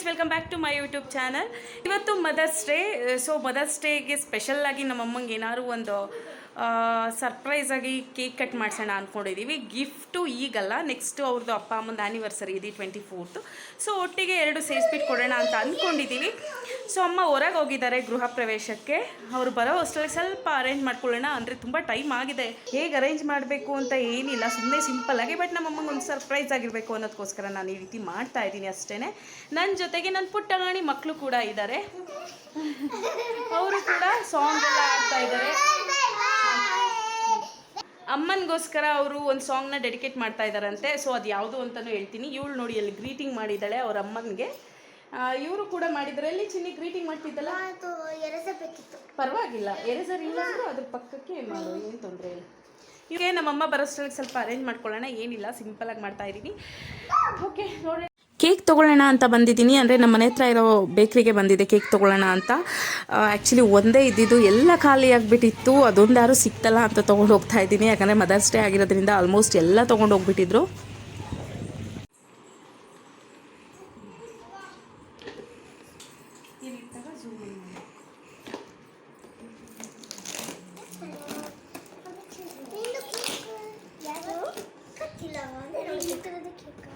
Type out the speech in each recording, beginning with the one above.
Friends welcome back to my YouTube channel ಇವತ್ತು mother's day so mother's ಡೇಗೆ ನಮ್ಮ ಅಮ್ಮಂಗೆ ಏನಾದ್ರು ಒಂದು ಸರ್ಪ್ರೈಸ್ ಆಗಿ ಕೇಕ್ ಕಟ್ ಮಾಡಿಸೋಣ ಅಂದ್ಕೊಂಡಿದ್ದೀವಿ ಗಿಫ್ಟು ಈಗಲ್ಲ ನೆಕ್ಸ್ಟು ಅವ್ರದ್ದು ಅಪ್ಪ, ಅಮ್ಮಂದು ಆ್ಯನಿವರ್ಸರಿ ಇದೆ ಟ್ವೆಂಟಿ ಫೋರ್ತು ಸೊ ಒಟ್ಟಿಗೆ ಎರಡು ಸೇರಿಸ್ಬಿಟ್ಟು ಕೊಡೋಣ ಅಂತ ಅಂದ್ಕೊಂಡಿದ್ದೀವಿ ಸೊ ಅಮ್ಮ ಹೊರಗೆ ಹೋಗಿದ್ದಾರೆ ಗೃಹ ಪ್ರವೇಶಕ್ಕೆ. ಅವರು ಬರೋ ಅಷ್ಟರಲ್ಲಿ ಸ್ವಲ್ಪ ಅರೇಂಜ್ ಮಾಡ್ಕೊಳ್ಳೋಣ ಅಂದರೆ ತುಂಬ ಟೈಮ್ ಆಗಿದೆ. ಹೇಗೆ ಅರೇಂಜ್ ಮಾಡಬೇಕು ಅಂತ ಏನಿಲ್ಲ ಸುಮ್ಮನೆ ಸಿಂಪಲ್ ಆಗಿ ಬಟ್ ನಮ್ಮ ಅಮ್ಮಂಗೆ ಒಂದು ಸರ್ಪ್ರೈಸ್ ಆಗಿರಬೇಕು ಅನ್ನೋದಕ್ಕೋಸ್ಕರ ನಾನು ಈ ರೀತಿ ಮಾಡ್ತಾ ಇದ್ದೀನಿ ಅಷ್ಟೇ ನನ್ನ ಜೊತೆಗೆ ನನ್ನ ಪುಟ್ಟಗಾಣಿ ಮಕ್ಕಳು ಕೂಡ ಇದ್ದಾರೆ. ಅವರು ಕೂಡ ಸಾಂಗ್ ಎಲ್ಲ ಆಡ್ತಾ ಇದ್ದಾರೆ. ಅಮ್ಮನಿಗೋಸ್ಕರ ಅವರು ಒಂದು ಸಾಂಗ್ನ ಡೆಡಿಕೇಟ್ ಮಾಡ್ತಾ ಇದ್ದಾರಂತೆ ಸೊ ಅದು ಯಾವುದು ಅಂತಲೂ ಹೇಳ್ತೀನಿ. ಇವಳು ನೋಡಿ ಅಲ್ಲಿ ಗ್ರೀಟಿಂಗ್ ಮಾಡಿದ್ದಾಳೆ ಅವ್ರ ಅಮ್ಮನಿಗೆ. ಇವರು ಕೂಡ ಮಾಡಿದ್ದಾರೆ ಅಲ್ಲಿ ಚಿನ್ನಿ ಗ್ರೀಟಿಂಗ್ ಮಾಡ್ತಿದ್ದಲ್ಲ? ಪರವಾಗಿಲ್ಲ. ಎರೆಸರ್ ಇಲ್ಲ ಅಂದರೂ ಅದ್ರ ಪಕ್ಕಕ್ಕೆ ಮಾಡು. ಏನು ತೊಂದರೆ ಇಲ್ಲ. ಇವಾಗ ನಮ್ಮಮ್ಮ ಬರೋಷ್ಟ್ರಲ್ಲಿ ಸ್ವಲ್ಪ ಅರೇಂಜ್ ಮಾಡ್ಕೊಳ್ಳೋಣ. ಏನಿಲ್ಲ. ಸಿಂಪಲಾಗಿ ಮಾಡ್ತಾ ಇದ್ದೀನಿ. ಓಕೆ ನೋಡಿ ಕೇಕ್ ತೊಗೊಳ್ಳೋಣ ಅಂತ ಬಂದಿದ್ದೀನಿ. ಅಂದರೆ ನಮ್ಮ ಮನೆ ಹತ್ರ ಇರೋ ಬೇಕ್ರಿಗೆ ಬಂದಿದೆ ಕೇಕ್ ತೊಗೊಳ್ಳೋಣ ಅಂತ. ಆ್ಯಕ್ಚುಲಿ ಒಂದೇ ಇದ್ದಿದ್ದು ಎಲ್ಲ ಖಾಲಿ ಆಗಿಬಿಟ್ಟಿತ್ತು. ಅದೊಂದು ಯಾರು ಸಿಕ್ತಲ್ಲ ಅಂತ ತೊಗೊಂಡು ಹೋಗ್ತಾ ಇದ್ದೀನಿ. ಯಾಕಂದರೆ ಮದರ್ಸ್ ಡೇ ಆಗಿರೋದ್ರಿಂದ ಆಲ್ಮೋಸ್ಟ್ ಎಲ್ಲ ತೊಗೊಂಡು ಹೋಗ್ಬಿಟ್ಟಿದ್ರು ಯಾರು ಕತ್ತಿಲ್ಲ ಈ ಥರದ ಕೇಕ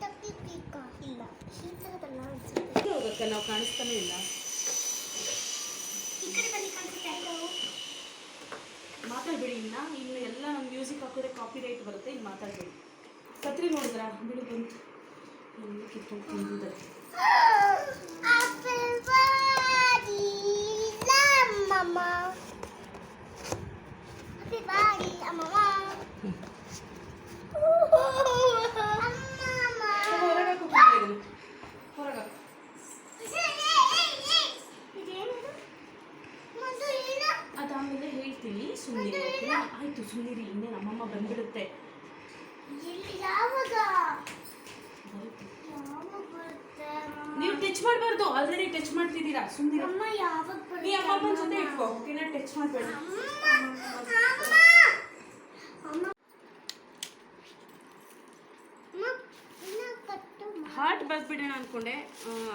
ಟಪ್ಪಿ ಕೇಕ ಇಲ್ಲ ಈ ಥರದಲ್ಲ ಅನ್ಸುತ್ತೆ ಹೋಗಕ್ಕೆ ನಾವು ಕಾಣಿಸ್ತಾನೆ ಇಲ್ಲ. ಮಾತಾಡಬೇಡಿ ಇನ್ನ. ಇನ್ನು ಎಲ್ಲ ನಮ್ಮ ಮ್ಯೂಸಿಕ್ ಹಾಕಿದ್ರೆ ಕಾಪಿ ರೈಟ್ ಬರುತ್ತೆ ಇನ್ನು ಮಾತಾಡಬೇಡಿ. ಕತ್ರಿ ನೋಡಿದ್ರಾ? ಬಿಡು ಬಂತು. ಕಿತ್ಕೊಂಡು ತಿಂದಿದ್ದಾರೆ ಹ್ಯಾಪಿ ಬಾಡಿ ಅಮ್ಮಮ್ಮ ಅಮ್ಮಮ್ಮ ಹೊರಗೆ ಕೂತ್ಕೊಂಡಿದ್ದೀನಿ ಹೊರಗೆ ಇದೇನಿದು ಮತ್ತು ಏನು ಅದಾದಮೇಲೆ ಹೇಳ್ತೀನಿ ಸುಮ್ಮನೆ ಆಯಿತು ಸುಮ್ಮನಿರಿ ಇನ್ನೇ ನಮ್ಮಮ್ಮ ಬಂದ್ಬಿಡುತ್ತೆ? ನೀವು ಟಚ್ ಮಾಡಬಾರ್ದು ಆಲ್ರೆಡಿ ಟಚ್ ಮಾಡ್ತಿದ್ದೀರಾ? ಸುಮ್ಮನೆ ಅಮ್ಮ ಯಾವಾಗ ನೀ ಅಮ್ಮಮ್ಮನ ಜೊತೆ ಇಟ್ಕೋ ಓಕೆನಾ? ಟಚ್ ಮಾಡಬೇಡ. ಹಾರ್ಟ್ ಬರ್ಬಿಡೋಣ ಅನ್ಕೊಂಡೆ.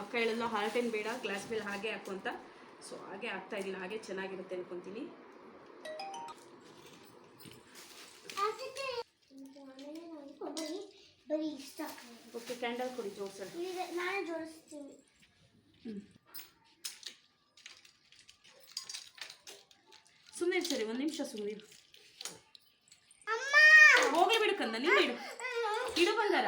ಅಕ್ಕ ಹೇಳಲ್ಲ ಹಾರ್ಟ್ ಏನು ಬೇಡ ಗ್ಲಾಸ್ ಮೇಲೆ ಹಾಗೆ ಹಾಕೋ ಅಂತ ಸೊ ಹಾಗೆ ಹಾಕ್ತಾ ಇದ್ದೀನಿ ಹಾಗೆ ಚೆನ್ನಾಗಿರುತ್ತೆ ಅನ್ಕೊಂತೀನಿ. ಕ್ಯಾಂಡಲ್ ಕೊಡಿ ಜೋಡ್ಸೋಣ. ನಾನೇ ಸುಮ್ಮನೆ ಸರಿ ಒಂದು ನಿಮಿಷ ಸುಮ್ಮನೆ ಅಮ್ಮ! ಹೋಗ್ಲಿ ಬಿಡು ಕಂದ ನೀವು ಇಡು. ಇಡು ಬಂಗಾರ.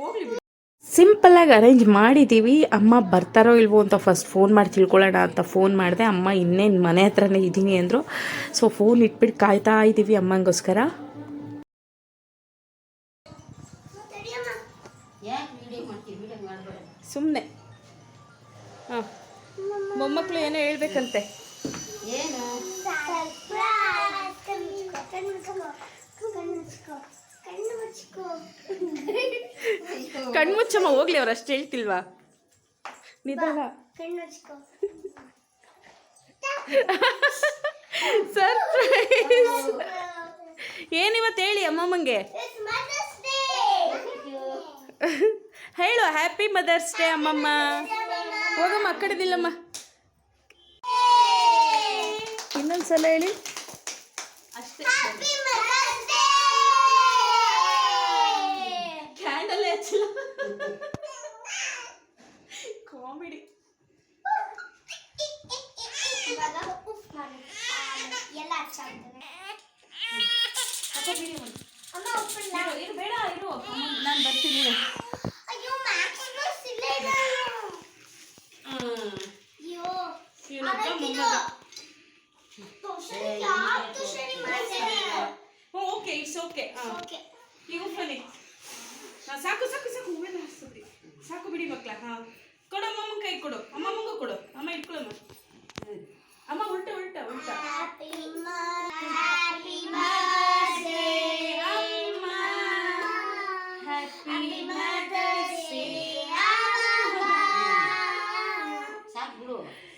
ಹೋಗ್ಲಿ ಬಿಡು. ಸಿಂಪಲ್ಲಾಗಿ ಅರೇಂಜ್ ಮಾಡಿದ್ದೀವಿ ಅಮ್ಮ ಬರ್ತಾರೋ ಇಲ್ವೋ ಅಂತ ಫಸ್ಟ್ ಫೋನ್ ಮಾಡಿ ತಿಳ್ಕೊಳ್ಳೋಣ ಅಂತ ಫೋನ್ ಮಾಡಿದೆ. ಅಮ್ಮ ಇನ್ನೇನು ಮನೆ ಹತ್ರನೇ ಇದ್ದೀನಿ ಅಂದರು. ಸೊ ಫೋನ್ ಇಟ್ಬಿಟ್ಟು ಕಾಯ್ತಾ ಇದ್ದೀವಿ ಅಮ್ಮಂಗೋಸ್ಕರ. ಸುಮ್ಮನೆ ಹಾಂ. ಮೊಮ್ಮಕ್ಕಳು ಏನೋ ಹೇಳ್ಬೇಕಂತೆ. ಕಣ್ಮುಚ್ಚಮ್ಮ ಹೋಗ್ಲಿ ಅವ್ರು ಅಷ್ಟು ಹೇಳ್ತಿಲ್ವಾ? ನಿಧಾನ. ಸರ್ಪ್ರೈಸ್ ಏನಿವತ್ತು ಹೇಳಿ ಅಮ್ಮಮ್ಮಂಗೆ! ಹೇಳು ಹ್ಯಾಪಿ ಮದರ್ಸ್ ಡೇ ಅಮ್ಮಮ್ಮ. ಹೋಗಮ್ಮ ಕಡಿದಿಲ್ಲಮ್ಮ. ಕಡೆ ನಿಲ್ಲಮ್ಮ ಇನ್ನೊಂದ್ಸಲ ಹೇಳಿ ಅಷ್ಟೇ Happy Mother's Day! ಕ್ಯಾಂಡಲ್ ಹಚ್ಚಲ್ಲ ಕಾಮಿಡಿ ಇವಾಗ ಉಫ್ ಮಾಡು. ಆಮೇಲೆ ಎಲ್ಲ ಹಚ್ಚಾಕ್ತೇನೆ. ಅಮ್ಮ ಉಪ್ಪಿಲ್ಲ. ಇರು ಬೇಡ ಇರು ನಾನು ಬರ್ತೀನಿ ಅಯ್ಯೋ ಮ್ಯಾಕ್ಸಿಮಸ್ ಇಲ್ಲೇ ಇದೆ. ಅಯ್ಯೋ ಇವನೊಬ್ಬ ಅದಕ್ಕಿದು. ಮೊಮ್ಮಗ. ಟ್ಯೂಷನ್ ಯಾವ ಟ್ಯೂಷನಿಗೆ ಮಾಡ್ತಾರೆ? Okay it's okay okay. ನೀವು ಹಾ, ಸಾಕು ಸಾಕು ಸಾಕು ಹೂವೆಲ್ಲ ಸಾಕು ಬಿಡಿ ಮಕ್ಕಳ ಹಾ ಕೊಡು ಅಮ್ಮಮ್ಮ ಕೈ ಕೊಡು ಅಮ್ಮಮ್ಮಂಗೂ ಕೊಡು ಅಮ್ಮ ಇಟ್ಕೊಳಮ್ಮ ಅಮ್ಮ ಉಲ್ಟ ಉಲ್ಟ ಉಲ್ಟ Happy Mo- Happy birthday, ಅಮ್ಮ Happy Mother's Day, ಅಮ್ಮ. ಸಾಕು ಬಿಡು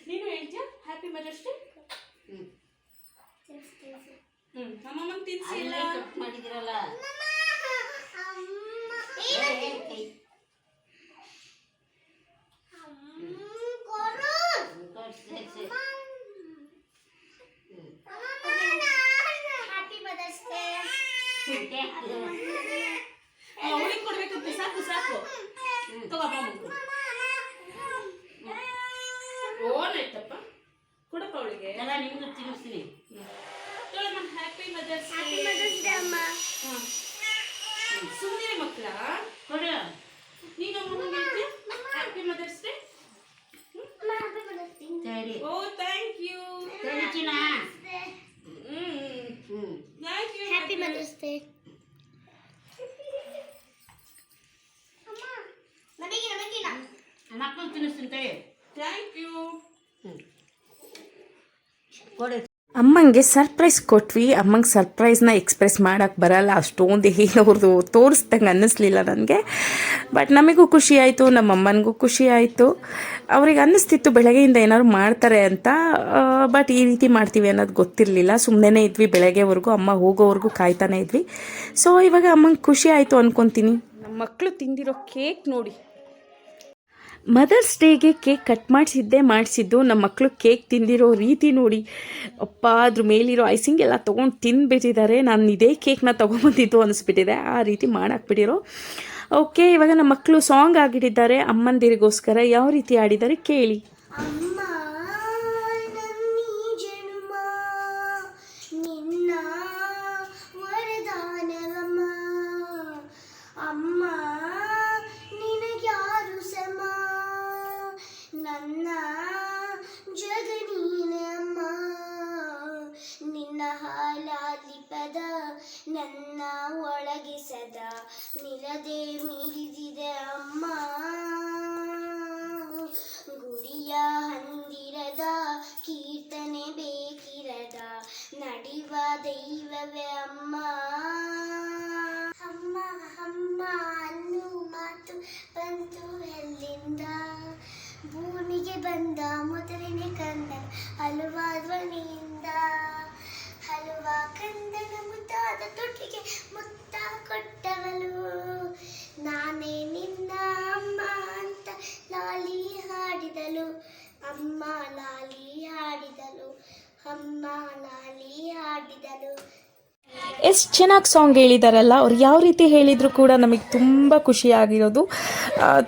ನೀನು ಹೇಳ್ತೀಯ ಹ್ಯಾಪಿ ಮದರ್ಸ್ ಡೇ ಹ್ಮ್ ಹ್ಞೂ ಅಮ್ಮಮ್ಮನ ತಿನ್ಸಿ ಇಲ್ಲ ಅಲ್ಲೇ ಕಟ್ ಮಾಡಿದಿರಲ್ಲ ಅಮ್ಮಮ್ಮ, ಅವಳಿಗೆ ಕೊಡ್ಬೇಕಂತ ಸಾಕು ಸಾಕು ತಗೋಪ್ಪ ಮಗು ಓನಾಯ್ತಪ್ಪ ಕೊಡಪ್ಪ ಅವಳಿಗೆ ಎಲ್ಲ ನಿಮ್ಗೆ ತಿನ್ನಿಸ್ತೀನಿ happy Mother's happy Mother's Day ಅಮ್ಮ ಸುಮ್ಮನೆ ಮಕ್ಕಳ ಕೊಡ ನೀನು ಹ್ಯಾಪಿ ಮದರ್ಸ್ ಡೇ ಅಮ್ಮ ಹ್ಯಾಪಿ ಮದರ್ಸ್ ಡೇ ಸರಿ ಓ ಥ್ಯಾಂಕ್ ಯು ಸರಿ ಚಿನ್ನ ಹ್ಞೂ thank you happy Mother's Day ಅಮ್ಮ ನಮಗೆ ನಮಗಿಲ್ಲ ಮಕ್ಕಳು ತಿನ್ನಿಸ್ತೀನಿ ತಡಿ ಥ್ಯಾಂಕ್ ಯು ಕೊಡು. ಅಮ್ಮಂಗೆ ಸರ್ಪ್ರೈಸ್ ಕೊಟ್ವಿ. ಅಮ್ಮಂಗೆ ಸರ್ಪ್ರೈಸ್ನ ಎಕ್ಸ್ಪ್ರೆಸ್ ಮಾಡೋಕ್ಕೆ ಬರಲ್ಲ. ಅಷ್ಟೊಂದು ಅವ್ರದ್ದು ತೋರಿಸ್ದಂಗೆ ಅನ್ನಿಸ್ಲಿಲ್ಲ ನನಗೆ. ಬಟ್ ನಮಗೂ ಖುಷಿ ಆಯಿತು ನಮ್ಮ ಅಮ್ಮನಿಗೂ ಖುಷಿ ಆಯಿತು. ಅವ್ರಿಗೆ ಅನ್ನಿಸ್ತಿತ್ತು ಬೆಳಗ್ಗೆಯಿಂದ ಏನಾದ್ರು ಮಾಡ್ತಾರೆ ಅಂತ. ಬಟ್ ಈ ರೀತಿ ಮಾಡ್ತೀವಿ ಅನ್ನೋದು ಗೊತ್ತಿರಲಿಲ್ಲ. ಸುಮ್ಮನೆ ಇದ್ವಿ ಬೆಳಗ್ಗೆವರೆಗೂ. ಅಮ್ಮ ಹೋಗೋವರೆಗೂ ಕಾಯ್ತಾನೆ ಇದ್ವಿ. ಸೊ ಇವಾಗ ಅಮ್ಮಂಗೆ ಖುಷಿ ಆಯಿತು ಅನ್ಕೊತೀನಿ. ನಮ್ಮ ಮಕ್ಕಳು ತಿಂದಿರೋ ಕೇಕ್ ನೋಡಿ. ಮದರ್ಸ್ ಡೇಗೆ ಕೇಕ್ ಕಟ್ ಮಾಡಿಸಿದ್ದೇ, ಮಾಡಿಸಿದ್ದು ನಮ್ಮ ಮಕ್ಕಳು ಕೇಕ್ ತಿಂದಿರೋ ರೀತಿ ನೋಡಿ. ಅಪ್ಪ, ಅದ್ರ ಮೇಲಿರೋ ಐಸಿಂಗ್ ಎಲ್ಲ ತೊಗೊಂಡು ತಿಂದುಬಿಟ್ಟಿದ್ದಾರೆ. ನಾನು ಇದೇ ಕೇಕ್ನ ತೊಗೊಂಬಂದಿದ್ದು ಅನಿಸ್ಬಿಟ್ಟಿದೆ. ಆ ರೀತಿ ಮಾಡಾಕ್ಬಿಟ್ಟಿರೋ. ಓಕೆ ಇವಾಗ ನಮ್ಮ ಮಕ್ಕಳು ಸಾಂಗ್ ಆಗಿಟ್ಟಿದ್ದಾರೆ ಅಮ್ಮಂದಿರಿಗೋಸ್ಕರ ಯಾವ ರೀತಿ ಆಡಿದ್ದಾರೆ ಕೇಳಿ. ಧ್ವನಿಯಿಂದ ಹಲವ ಕಂದನ ಮುದ್ದಾದ ತೊಟ್ಟಿಗೆ ಮುತ್ತ ಕೊಟ್ಟವಳು. ನಾನೇ ನಿನ್ನ ಅಮ್ಮ ಅಂತ ಲಾಲಿ ಹಾಡಿದಳು. ಅಮ್ಮ ಲಾಲಿ ಹಾಡಿದಳು. ಅಮ್ಮ ಲಾಲಿ ಹಾಡಿದಳು. ಎಷ್ಟು ಚೆನ್ನಾಗಿ ಸಾಂಗ್ ಹೇಳಿದಾರಲ್ಲ, ಅವ್ರು ಯಾವ ರೀತಿ ಹೇಳಿದರೂ ಕೂಡ ನಮಗೆ ತುಂಬ ಖುಷಿಯಾಗಿರೋದು.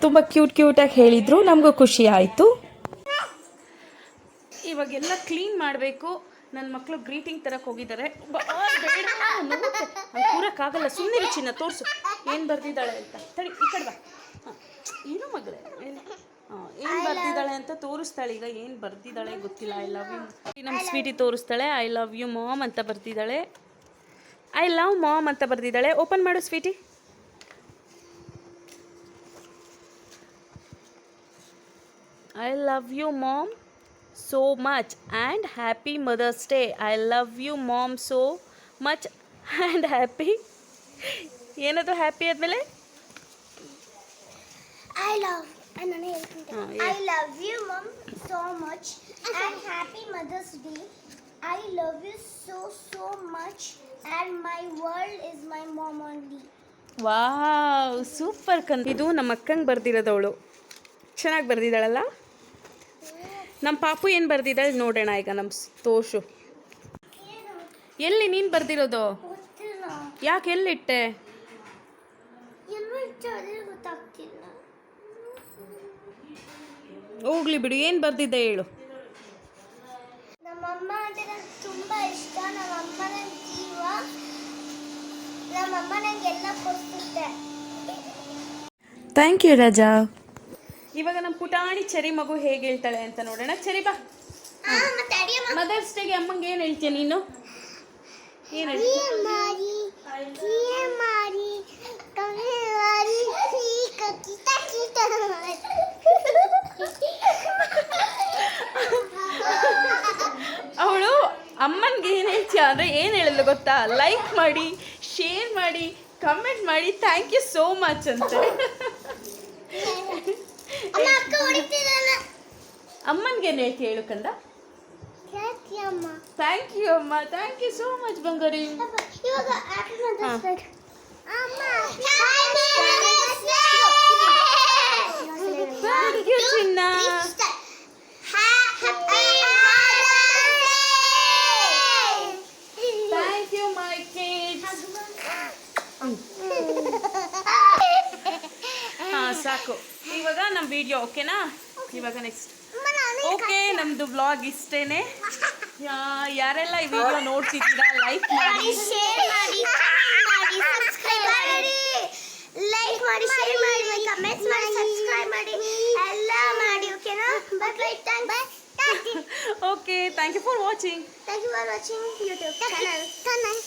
ತುಂಬ ಕ್ಯೂಟ್ ಕ್ಯೂಟಾಗಿ ಹೇಳಿದರು. ನಮಗೂ ಖುಷಿ ಆಯಿತು. ಇವಾಗೆಲ್ಲ ಕ್ಲೀನ್ ಮಾಡಬೇಕು. ನನ್ನ ಮಕ್ಕಳು ಗ್ರೀಟಿಂಗ್ ತರಕ್ಕೆ ಹೋಗಿದ್ದಾರೆ ಕೂರಕ್ಕಾಗಲ್ಲ ಸುಮ್ಮನೆ ಚಿನ್ನ ತೋರಿಸು. ಏನು ಬರ್ದಿದ್ದಾಳೆ ಅಂತ. ತಡಿ ಈ ಕಡೆ ಬಾ. ಹಾಂ. ಏನು ಮಗಳೇ ಹಾಂ ಏನು ಬರ್ದಿದ್ದಾಳೆ ಅಂತ ತೋರಿಸ್ತಾಳೆ. ಈಗ ಏನು ಬರ್ದಿದ್ದಾಳೆ ಗೊತ್ತಿಲ್ಲ. ಐ ಲವ್ ಯು ನಮ್ಮ ಸ್ವೀಟಿ ತೋರಿಸ್ತಾಳೆ. ಐ ಲವ್ ಯು ಮಾಮ್ ಅಂತ ಬರ್ದಿದ್ದಾಳೆ. ಐ ಲವ್ ಮಾಮ್ ಅಂತ ಬರ್ದಿದ್ದಾಳೆ. ಓಪನ್ ಮಾಡು sweetie I love you mom so much and happy Mother's Day I love you mom, so much and happy ಏನದು happy ಆದಮೇಲೆ? I love ನಾನು ಹೇಳ್ತೀನಿ. I love you mom so much and happy Mother's Day I love you so so much and my world is my mom only wow super ಕಂದ ಇದು ನಮ್ಮ ಅಕ್ಕಂಗೆ ಬರ್ದಿರೋದವಳು. ಚೆನ್ನಾಗಿ ಬರ್ದಿದ್ದಾಳಲ್ಲ? ನಮ್ಮ ಪಾಪು ಏನು ಬರ್ದಿದ್ದಾಳೆ ನೋಡೋಣ ಈಗ ನಮ್ಮ ತೋಷು. ಎಲ್ಲಿ ನೀನು ಬರ್ದಿರೋದು? ಯಾಕೆ ಎಲ್ಲಿಟ್ಟೆ? ಹೋಗ್ಲಿ ಬಿಡು ಏನು ಬರ್ದಿದ್ದೆ ಹೇಳು. ನಮ್ಮಮ್ಮ ಅಂದರೆ ತುಂಬ ಇಷ್ಟ ನಮ್ಮಮ್ಮ ನನ್ನ ಜೀವ ನಮ್ಮಮ್ಮ ನನಗೆಲ್ಲ ಕೊಡ್ತಿದ್ದೆ ಥ್ಯಾಂಕ್ ಯು ರಾಜಾ ಇವಾಗ ನಮ್ಮ ಪುಟಾಣಿ ಚರಿ ಮಗು ಹೇಗೆ ಹೇಳ್ತಾಳೆ ಅಂತ ನೋಡೋಣ. ಚರಿ ಬಾ. ಮದರ್ಸ್ ಡೇಗೆ ಅಮ್ಮಂಗೆ ಏನು ಹೇಳ್ತೀಯ ನೀನು? ಏನು ಅವಳು ಅಮ್ಮನಿಗೆ ಏನು ಹೇಳ್ತೀಯ ಅಂದರೆ ಏನು ಹೇಳಲು ಗೊತ್ತಾ? ಲೈಕ್ ಮಾಡಿ ಶೇರ್ ಮಾಡಿ ಕಮೆಂಟ್ ಮಾಡಿ ಥ್ಯಾಂಕ್ ಯು ಸೋ ಮಚ್ ಅಂತ. ಅಮ್ಮ ಅಕ್ಕ ಹೊಡಿತಿದ್ದಾನೆ. ಅಮ್ಮನಿಗೆ ಏನು ಹೇಳ್ತೀಯ ಹೇಳು ಕಂದ? ಥ್ಯಾಂಕ್ ಯು ಅಮ್ಮ. ಥ್ಯಾಂಕ್ ಯು ಸೋ ಮಚ್ ಬಂಗಾರಿ. ಇವಾಗ ಹ್ಯಾಪಿ ಮದರ್ಸ್ ಡೇ ಅಮ್ಮ ಥ್ಯಾಂಕ್ ಯು ಚಿನ್ನ ಥ್ಯಾಂಕ್ ಯು ಮೈ ಕಿಡ್ಸ್ ಸಾಕು ಇವಾಗ ನಮ್ಮ ವಿಡಿಯೋ ಓಕೆನಾ? ಇವಾಗ ನೆಕ್ಸ್ಟ್ ಓಕೆ ನಮ್ಮದು ಬ್ಲಾಗ್ ಇಷ್ಟೇನೆ. ಯಾರೆಲ್ಲ ಈ ವಿಡಿಯೋ ನೋಡ್ತಿದ್ದೀರಾ ಲೈಕ್ ಮಾಡಿ ಶೇರ್ ಮಾಡಿ ಮಾಡಿ ಸಬ್ಸ್ಕ್ರೈಬ್ ಮಾಡಿ. ಲೈಕ್ ಮಾಡಿ ಶೇರ್ ಮಾಡಿ ಕಮೆಂಟ್ ಮಾಡಿ ಸಬ್ಸ್ಕ್ರೈಬ್ ಮಾಡಿ. ಎಲ್ಲ ಮಾಡಿ ಓಕೆನಾ bye bye thank okay thank you for watching thank you for watching YouTube channel channel.